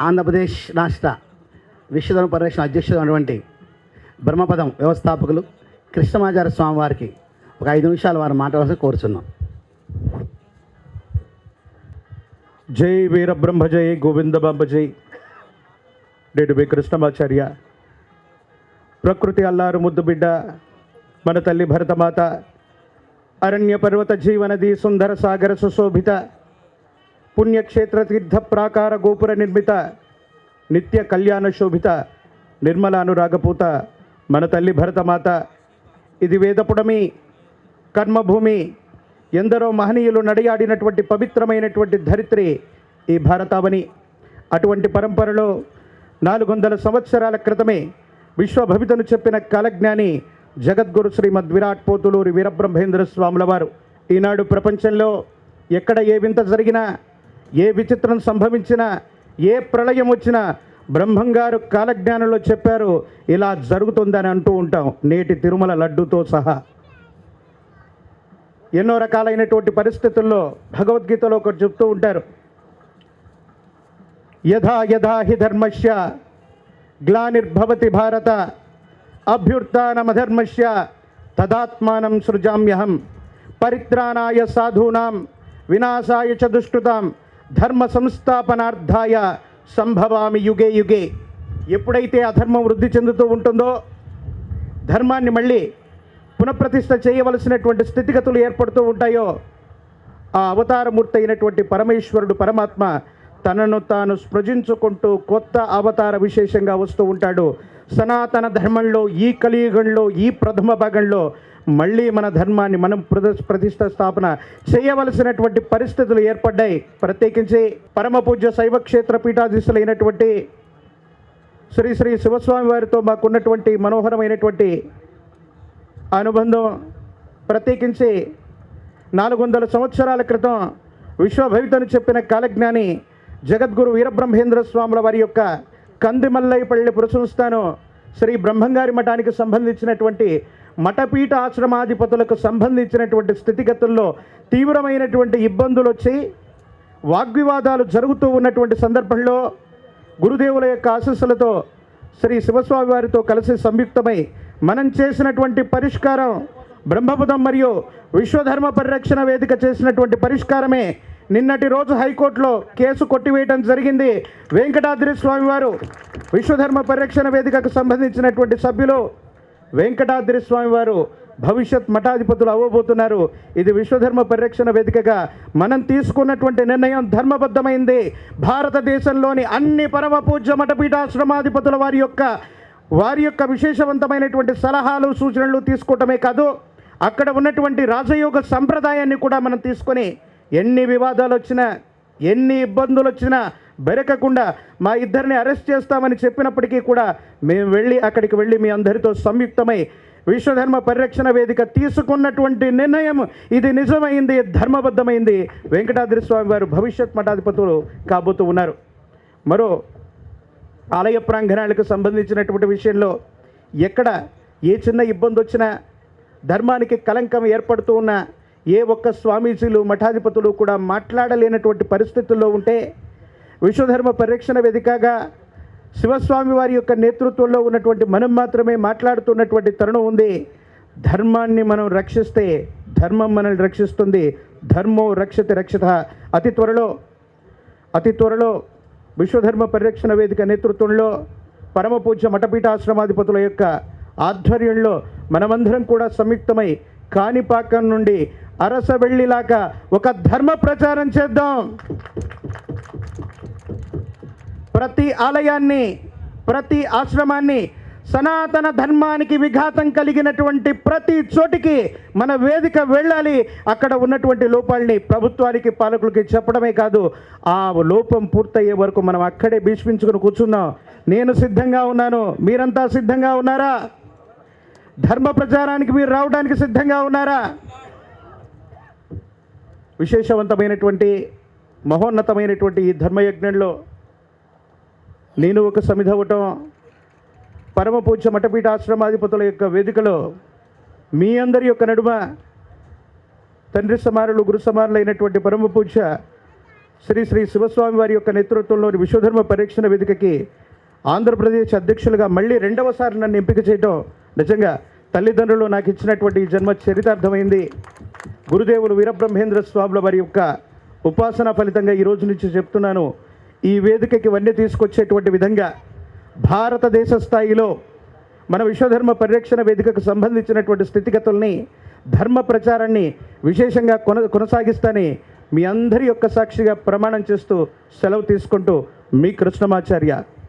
ఆంధ్రప్రదేశ్ రాష్ట్ర విశ్వధర్మ పరిరక్షణ అధ్యక్షుడు అటువంటి బ్రహ్మపదం వ్యవస్థాపకులు కృష్ణమాచార్య స్వామి వారికి ఒక ఐదు నిమిషాలు వారు మాట్లాడాల్సి కోరుచున్నాం. జై వీరబ్రహ్మ జై గోవింద బాంబ జై నేడు మీ కృష్ణమాచార్య. ప్రకృతి అల్లారు ముద్దు బిడ్డ మన తల్లి భరతమాత అరణ్య పర్వత జీవనది సుందర సాగర సుశోభిత పుణ్యక్షేత్ర తీర్థ ప్రాకార గోపుర నిర్మిత నిత్య కళ్యాణ శోభిత నిర్మల అనురాగపూత మన తల్లి భరతమాత. ఇది వేదపుడమి కర్మభూమి. ఎందరో మహనీయులు నడియాడినటువంటి పవిత్రమైనటువంటి ధరిత్రి ఈ భారతావని. అటువంటి పరంపరలో నాలుగు వందల సంవత్సరాల క్రితమే విశ్వభవితను చెప్పిన కాలజ్ఞాని జగద్గురు శ్రీమద్ విరాట్ పోతులూరి వీరబ్రహ్మేంద్ర స్వాముల వారు. ఈనాడు ప్రపంచంలో ఎక్కడ ఏ వింత జరిగినా ఏ విచిత్రం సంభవించినా ఏ ప్రళయం వచ్చినా బ్రహ్మంగారు కాలజ్ఞానంలో చెప్పారు ఇలా జరుగుతుందని అంటూ ఉంటాం. నేటి తిరుమల లడ్డుతో సహా. ఎన్నో రకాలైనటువంటి పరిస్థితుల్లో భగవద్గీతలో ఒకటి చెప్తూ ఉంటారు. యథా యథా హి ధర్మస్య గ్లానిర్భవతి భారత అభ్యుత్నమధర్మస్య తదాత్మానం సృజామ్యహం పరిత్రాణాయ సాధూనాం వినాశాయ చ దుష్కృతాం ధర్మ సంస్థాపనార్థాయ సంభవామి యుగే యుగే. ఎప్పుడైతే అధర్మం వృద్ధి చెందుతూ ఉంటుందో ధర్మాన్ని మళ్ళీ పునఃప్రతిష్ఠ చేయవలసినటువంటి స్థితిగతులు ఏర్పడుతూ ఉంటాయో ఆ అవతారమూర్తి అయినటువంటి పరమేశ్వరుడు పరమాత్మ తనను తాను స్పృజించుకుంటూ కొత్త అవతార విశేషంగా వస్తూ ఉంటాడు. సనాతన ధర్మంలో ఈ కలియుగంలో ఈ ప్రథమ భాగంలో మళ్ళీ మన ధర్మాన్ని మనం ప్రద- ప్రతిష్ట స్థాపన చేయవలసినటువంటి పరిస్థితులు ఏర్పడ్డాయి. ప్రత్యేకించి పరమ పూజ్య శైవ క్షేత్ర పీఠాధీశులైనటువంటి శ్రీ శ్రీ శివస్వామి వారితో మాకున్నటువంటి మనోహరమైనటువంటి అనుబంధం ప్రత్యేకించి నాలుగు వందల సంవత్సరాల క్రితం విశ్వభవితను చెప్పిన కాలజ్ఞాని జగద్గురు వీరబ్రహ్మేంద్ర స్వాముల వారి యొక్క కందిమల్లైపల్లి పురసంస్థానం శ్రీ బ్రహ్మంగారి మఠానికి సంబంధించినటువంటి మఠపీఠ ఆశ్రమాధిపతులకు సంబంధించినటువంటి స్థితిగతుల్లో తీవ్రమైనటువంటి ఇబ్బందులు వచ్చి వాగ్వివాదాలు జరుగుతూ ఉన్నటువంటి సందర్భంలో గురుదేవుల యొక్క ఆశస్సులతో శ్రీ శివస్వామి వారితో కలిసి సంయుక్తమై మనం చేసినటువంటి పరిష్కారం బ్రహ్మపదం మరియు విశ్వధర్మ పరిరక్షణ వేదిక చేసినటువంటి పరిష్కారమే. నిన్నటి రోజు హైకోర్టులో కేసు కొట్టివేయడం జరిగింది. వెంకటాద్రి స్వామి వారు విశ్వధర్మ పరిరక్షణ వేదికకు సంబంధించినటువంటి సభ్యులు వెంకటాద్రి స్వామి వారు భవిష్యత్ మఠాధిపతులు అవ్వబోతున్నారు. ఇది విశ్వధర్మ పరిరక్షణ వేదికగా మనం తీసుకున్నటువంటి నిర్ణయం ధర్మబద్ధమైంది. భారతదేశంలోని అన్ని పరమ పూజ్య మఠపీఠాశ్రమాధిపతుల వారి యొక్క వారి యొక్క విశేషవంతమైనటువంటి సలహాలు సూచనలు తీసుకోవటమే కాదు అక్కడ ఉన్నటువంటి రాజయోగ సంప్రదాయాన్ని కూడా మనం తీసుకొని ఎన్ని వివాదాలు వచ్చినా ఎన్ని ఇబ్బందులు వచ్చినా బెరకకుండా మా ఇద్దరిని అరెస్ట్ చేస్తామని చెప్పినప్పటికీ కూడా మేము వెళ్ళి అక్కడికి వెళ్ళి మీ అందరితో సంయుక్తమై విశ్వధర్మ పరిరక్షణ వేదిక తీసుకున్నటువంటి నిర్ణయం ఇది నిజమైంది ధర్మబద్ధమైంది. వెంకటాద్రి స్వామి వారు భవిష్యత్ మఠాధిపతులు కాబోతూ ఉన్నారు. మరో ఆలయ ప్రాంగణాలకు సంబంధించినటువంటి విషయంలో ఎక్కడ ఏ చిన్న ఇబ్బంది వచ్చినా ధర్మానికి కలంకం ఏర్పడుతూ ఉన్న ఏ ఒక్క స్వామీజీలు మఠాధిపతులు కూడా మాట్లాడలేనటువంటి పరిస్థితుల్లో ఉంటే విశ్వధర్మ పరిరక్షణ వేదికగా శివస్వామి వారి యొక్క నేతృత్వంలో ఉన్నటువంటి మనం మాత్రమే మాట్లాడుతున్నటువంటి తరుణం ఉంది. ధర్మాన్ని మనం రక్షిస్తే ధర్మం మనల్ని రక్షిస్తుంది. ధర్మో రక్షతి రక్షిత. అతి త్వరలో అతి త్వరలో విశ్వధర్మ పరిరక్షణ వేదిక నేతృత్వంలో పరమ పూజ్య మఠపీఠాశ్రమాధిపతుల యొక్క ఆధ్వర్యంలో మనమందరం కూడా సంయుక్తమై కాణిపాకం నుండి అరసవెల్లిలాగా ఒక ధర్మ ప్రచారం చేద్దాం. ప్రతి ఆలయాన్ని ప్రతి ఆశ్రమాన్ని సనాతన ధర్మానికి విఘాతం కలిగినటువంటి ప్రతి చోటికి మన వేదిక వెళ్ళాలి. అక్కడ ఉన్నటువంటి లోపాలని ప్రభుత్వానికి పాలకులకి చెప్పడమే కాదు ఆ లోపం పూర్తయ్యే వరకు మనం అక్కడే భీష్మించుకుని కూర్చుందాం నేను సిద్ధంగా ఉన్నాను. మీరంతా సిద్ధంగా ఉన్నారా? ధర్మ ప్రచారానికి మీరు రావడానికి సిద్ధంగా ఉన్నారా? విశేషవంతమైనటువంటి మహోన్నతమైనటువంటి ఈ ధర్మయజ్ఞంలో నేను ఒక సమిధ అవటం పరమ పూజ్య మఠపీఠ ఆశ్రమాధిపతుల యొక్క వేదికలో మీ అందరి యొక్క నడుమ తండ్రి సమారులు గురు సమారులైనటువంటి పరమ పూజ్య శ్రీ శ్రీ శివస్వామి వారి యొక్క నేతృత్వంలోని విశ్వధర్మ పరీక్షణ వేదికకి ఆంధ్రప్రదేశ్ అధ్యక్షులుగా మళ్ళీ రెండవసారి నన్ను ఎంపిక చేయడం నిజంగా తల్లిదండ్రులు నాకు ఇచ్చినటువంటి జన్మ చరితార్థమైంది. గురుదేవులు వీరబ్రహ్మేంద్ర స్వాముల వారి యొక్క ఉపాసన ఫలితంగా ఈ రోజు నుంచి చెప్తున్నాను. ఈ వేదికకి వన్నీ తీసుకొచ్చేటువంటి విధంగా భారతదేశ స్థాయిలో మన విశ్వధర్మ పరిరక్షణ వేదికకు సంబంధించినటువంటి స్థితిగతుల్ని ధర్మ ప్రచారాన్ని విశేషంగా కొన కొనసాగిస్తానని మీ అందరి యొక్క సాక్షిగా ప్రమాణం చేస్తూ సెలవు తీసుకుంటూ మీ కృష్ణమాచార్య